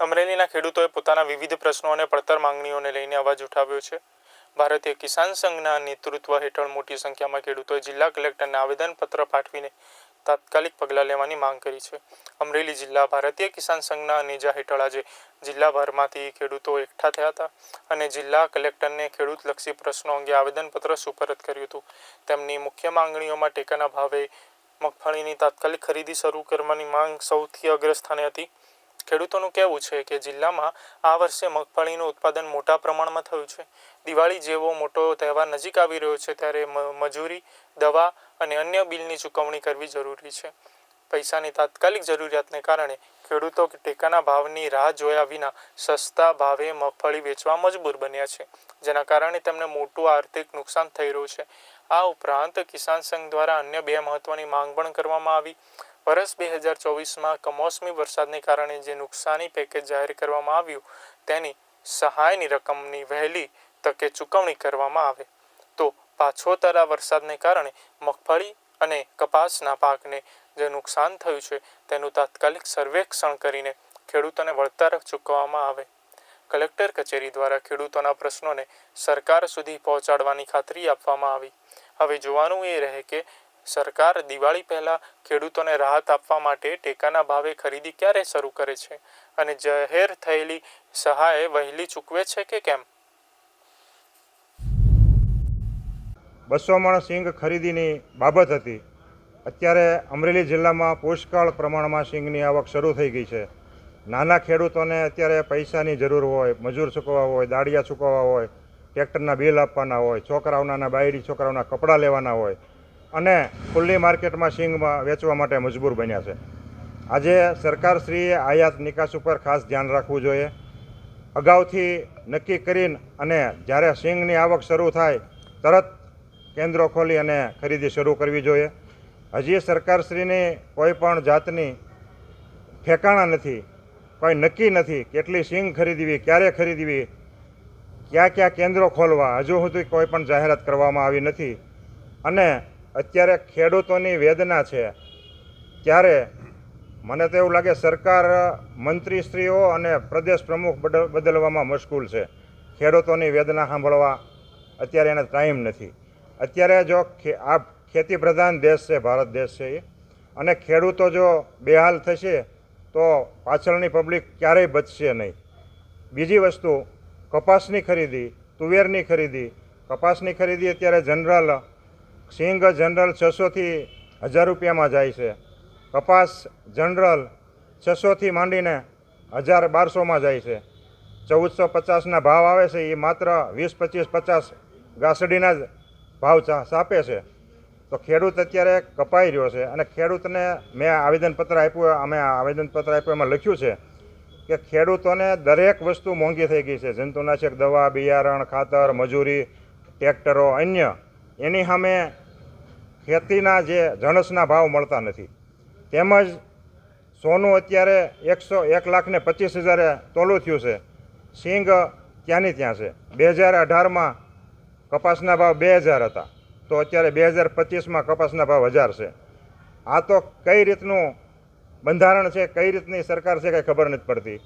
અમરેલીના ખેડૂતોએ પોતાના વિવિધ પ્રશ્નો અને પડતર માંગણીઓને લઈને અવાજ ઉઠાવ્યો છે. ભારતીય કિસાન સંઘના નેતૃત્વ હેઠળ મોટી સંખ્યામાં ખેડૂતોએ જિલ્લા કલેક્ટરને આવેદનપત્ર પાઠવીને તાત્કાલિક પગલાં લેવાની માંગ કરી છે. અમરેલી જિલ્લા ભારતીય કિસાન સંઘના નેજા હેઠળ આજે જિલ્લાભરમાંથી ખેડૂતો એકઠા થયા હતા અને જિલ્લા કલેક્ટરને ખેડૂતલક્ષી પ્રશ્નો અંગે આવેદનપત્ર સુપરત કર્યું હતું. તેમની મુખ્ય માંગણીઓમાં ટેકાના ભાવે મગફળીની તાત્કાલિક ખરીદી શરૂ કરવાની માંગ સૌથી અગ્રસ્થાને હતી. ખેડૂતોનું કહેવું છે કે જિલ્લામાં આ વર્ષે મગફળીનું ઉત્પાદન મોટા પ્રમાણમાં થયું છે. દિવાળી જેવો મોટો તહેવાર નજીક આવી રહ્યો છે ત્યારે મજૂરી, દવા અને અન્ય બિલની ચૂકવણી કરવી જરૂરી છે. પૈસાની તાત્કાલિક જરૂરિયાતને કારણે ખેડૂતો ટેકાના ભાવની રાહ જોયા વિના સસ્તા ભાવે મગફળી વેચવા મજબૂર બન્યા છે, જેના કારણે તેમને મોટું આર્થિક નુકસાન થઈ રહ્યું છે. આ ઉપરાંત કિસાન સંઘ દ્વારા અન્ય બે મહત્વની માંગ પણ કરવામાં આવી. વર્ષ બે હજાર ચોવીસમાં કમોસમી વરસાદને કારણે જે નુકસાની પેકેજ જાહેર કરવામાં આવ્યું, તેની સહાયની રકમની વહેલી તકે ચૂકવણી કરવામાં આવે. તો પાછોતરા વરસાદને કારણે મગફળી અને કપાસના પાકને જે નુકસાન થયું છે, તેનું તાત્કાલિક સર્વેક્ષણ કરીને ખેડૂતોને વળતર ચૂકવવામાં આવે. કલેક્ટર કચેરી દ્વારા ખેડૂતોના પ્રશ્નોને સરકાર સુધી પહોંચાડવાની ખાતરી આપવામાં આવી. હવે જોવાનું એ રહે કે સરકાર દિવાળી પહેલાં ખેડૂતોને રાહત આપવા માટે ટેકાના ભાવે ખરીદી ક્યારે શરૂ કરે છે? અને જાહેર થયેલી સહાય વહેલી ચૂકવે છે કે કેમ? બસો મણ સિંગ ખરીદીની બાબત હતી. અત્યારે અમરેલી જિલ્લામાં પુષ્કળ પ્રમાણમાં સિંગની આવક શરૂ થઈ ગઈ છે. નાના ખેડૂતોને અત્યારે પૈસાની જરૂર હોય, મજૂર ચૂકવવા હોય દાળિયા ચૂકવવા હોય, ટ્રેક્ટરના બિલ આપવાના હોય, છોકરાઓના બાયડી છોકરાઓના કપડાં લેવાના હોય અને ખુલ્લી માર્કેટમાં સિંગમાં વેચવા માટે મજબૂર બન્યા છે. આજે સરકારશ્રીએ આયાત નિકાસ ઉપર ખાસ ધ્યાન રાખવું જોઈએ. અગાઉથી નક્કી કરીને અને જ્યારે સિંગની આવક શરૂ થાય, તરત કેન્દ્રો ખોલી અને ખરીદી શરૂ કરવી જોઈએ. હજી સરકારશ્રીની કોઈ પણ જાતની ઠેકાણા નથી, કોઈ નક્કી નથી કેટલી સિંગ ખરીદવી, ક્યારે ખરીદવી, કયા કયા કેન્દ્રો ખોલવા, હજુ સુધી કોઈ પણ જાહેરાત કરવામાં આવી નથી. અને અત્યારે ખેડૂતોની વેદના છે. ત્યારે મને તો એવું લાગે સરકાર મંત્રીશ્રીઓ અને પ્રદેશ પ્રમુખ બદલ- બદલવામાં મશગુલ છે. ખેડૂતોની વેદના સાંભળવા અત્યારે એને ટાઈમ નથી. અત્યારે જો આ ખેતી પ્રધાન દેશ છે, ભારત દેશ છે એ. અને ખેડૂતો જો બેહાલ થશે, તો પાછળની પબ્લિક ક્યારેય બચશે નહીં. બીજી વસ્તુ, કપાસની ખરીદી, તુવેરની ખરીદી. કપાસની ખરીદી અત્યારે જનરલ સિંગ જનરલ છસોથી હજાર રૂપિયામાં જાય છે. કપાસ જનરલ છસોથી માંડીને હજાર બારસોમાં જાય છે. ચૌદસો પચાસના ભાવ આવે છે એ માત્ર વીસ, પચીસ, પચાસ ગાસડીના જ ભાવ સાપે છે. તો ખેડૂત અત્યારે કપાઈ રહ્યો છે અને ખેડૂતને મેં આવેદનપત્ર આપ્યું, અમે આવેદનપત્ર આપ્યું, એમાં લખ્યું છે કે ખેડૂતોને દરેક વસ્તુ મોંઘી થઈ ગઈ છે. જંતુનાશક દવા, બિયારણ, ખાતર, મજૂરી, ટ્રેક્ટરો, અન્ય એની સામે ખેતીના જે જણસના ભાવ મળતા નથી. તેમજ સોનું અત્યારે એકસો એક લાખ ને પચીસ હજારે તોલું થયું છે. સિંગ ત્યાંની ત્યાં છે? બે હજાર અઢારમાં કપાસના ભાવ બે હજાર હતા. તો અત્યારે બે હજાર પચીસમાં કપાસના ભાવ હજાર છે. આ તો કઈ રીતનું બંધારણ છે, કઈ રીતની સરકાર છે, કંઈ ખબર નથી પડતી.